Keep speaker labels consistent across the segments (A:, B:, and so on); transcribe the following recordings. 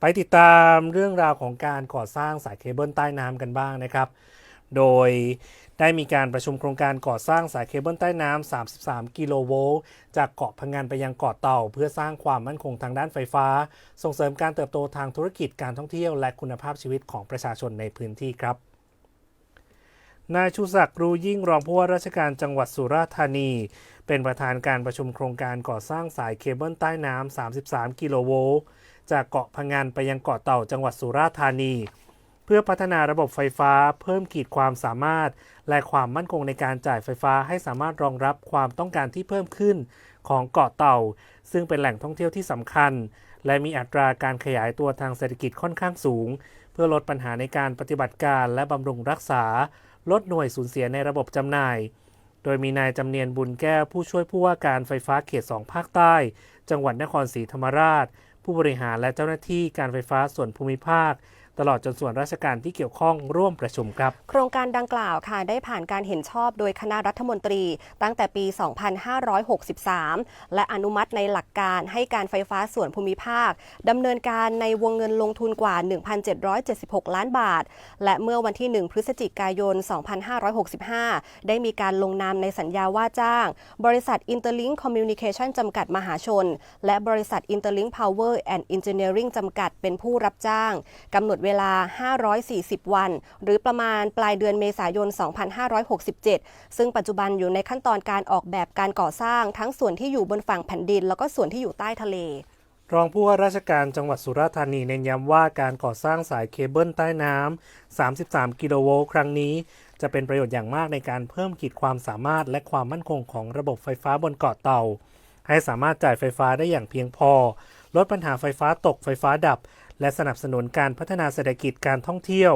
A: ไปติดตามเรื่องราวของการก่อสร้างสายเคเบิลใต้น้ำกันบ้างนะครับ โดยได้มีการประชุมโครงการก่อสร้างสายเคเบิลใต้น้ำ 33 กิโลโวลต์ จากเกาะพังงานไปยังเกาะเต่า เพื่อสร้างความมั่นคงทางด้านไฟฟ้า ส่งเสริมการเติบโตทางธุรกิจการท่องเที่ยวและคุณภาพชีวิตของประชาชนในพื้นที่ครับ นายชูศักดิ์รูยิ่งรองผู้ว่าราชการจังหวัดสุราษฎร์ธานี เป็นประธานการประชุมโครงการก่อสร้างสายเคเบิลใต้น้ำ 33 กิโลโวลต์ จากเกาะพังงานไปยังเกาะเต่าจังหวัดสุราษฎร์ธานี เพื่อพัฒนาระบบไฟฟ้าเพิ่มขีดความสามารถ และความมั่นคงในการจ่ายไฟฟ้าให้สามารถรองรับความต้องการที่เพิ่มขึ้นของเกาะเต่า ซึ่งเป็นแหล่งท่องเที่ยวที่สำคัญ และมีอัตราการขยายตัวทางเศรษฐกิจค่อนข้างสูง เพื่อลดปัญหาในการปฏิบัติการและบำรุงรักษา ลดหน่วยสูญเสียในระบบจำหน่าย โดยมีนายจำเนียนบุญแก้วผู้ช่วยผู้ว่าการไฟฟ้าเขต 2 ภาคใต้ จังหวัดนครศรีธรรมราช ผู้บริหารและเจ้าหน้าที่การไฟฟ้าส่วนภูมิภาค ตลอดจนส่วนราชการที่เกี่ยวข้องร่วมประชุมครับ
B: โครงการดังกล่าวค่ะได้ผ่านการเห็นชอบโดยคณะรัฐมนตรี ตั้งแต่ปี 2563 และอนุมัติในหลักการให้การไฟฟ้าส่วนภูมิภาคดำเนินการในวงเงินลงทุนกว่า 1,776 ล้านบาท และเมื่อวันที่ 1 พฤศจิกายน 2565 ได้มีการลงนามในสัญญาว่าจ้าง บริษัท Interlink Communication จำกัดมหาชน และบริษัท Interlink Power and Engineering จำกัดเป็นผู้รับจ้างกำหนดเวลา 540 วัน หรือประมาณปลายเดือนเมษายน 2567 ซึ่งปัจจุบันอยู่ในขั้นตอนการออกแบบการก่อสร้างทั้งส่วนที่อยู่บนฝั่งแผ่นดิน แล้วก็ส่วนที่อยู่ใต้ทะเล
A: รองผู้ว่าราชการจังหวัดสุราษฎร์ธานีเน้นย้ำว่าการก่อสร้างสายเคเบิลใต้น้ำ 33 กิโลโวลต์ครั้งนี้ จะเป็นประโยชน์อย่างมากในการเพิ่มขีดความสามารถและความมั่นคงของระบบไฟฟ้าบนเกาะเต่า ให้สามารถจ่ายไฟฟ้าได้อย่างเพียงพอ ลดปัญหาไฟฟ้าตกไฟฟ้าดับ และสนับสนุนการพัฒนาเศรษฐกิจการท่องเที่ยว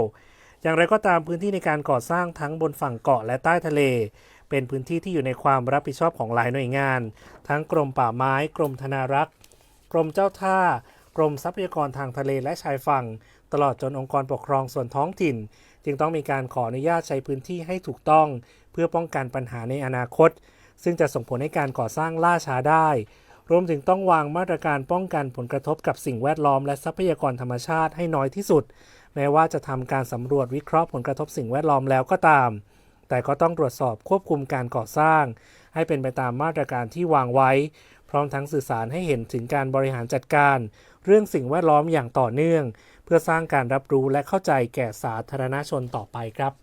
A: อย่างไรก็ตามพื้นที่ในการก่อสร้างทั้งบนฝั่งเกาะและใต้ทะเล เป็นพื้นที่ที่อยู่ในความรับผิดชอบของหลายหน่วยงาน ทั้งกรมป่าไม้ กรมธนารักษ์ กรมเจ้าท่า กรมทรัพยากรทางทะเลและชายฝั่ง ตลอดจนองค์กรปกครองส่วนท้องถิ่น จึงต้องมีการขออนุญาตใช้พื้นที่ให้ถูกต้อง เพื่อป้องกันปัญหาในอนาคต ซึ่งจะส่งผลให้การก่อสร้างล่าช้าได้ รวมถึงต้องวางมาตรการป้องกันผลกระทบกับสิ่งแวดล้อมและทรัพยากรธรรมชาติให้น้อยที่สุด แม้ว่าจะทำการสำรวจวิเคราะห์ผลกระทบสิ่งแวดล้อมแล้วก็ตาม แต่ก็ต้องตรวจสอบควบคุมการก่อสร้าง ให้เป็นไปตามมาตรการที่วางไว้ พร้อมทั้งสื่อสารให้เห็นถึงการบริหารจัดการ เรื่องสิ่งแวดล้อมอย่างต่อเนื่อง เพื่อสร้างการรับรู้และเข้าใจแก่สาธารณชนต่อไปครับ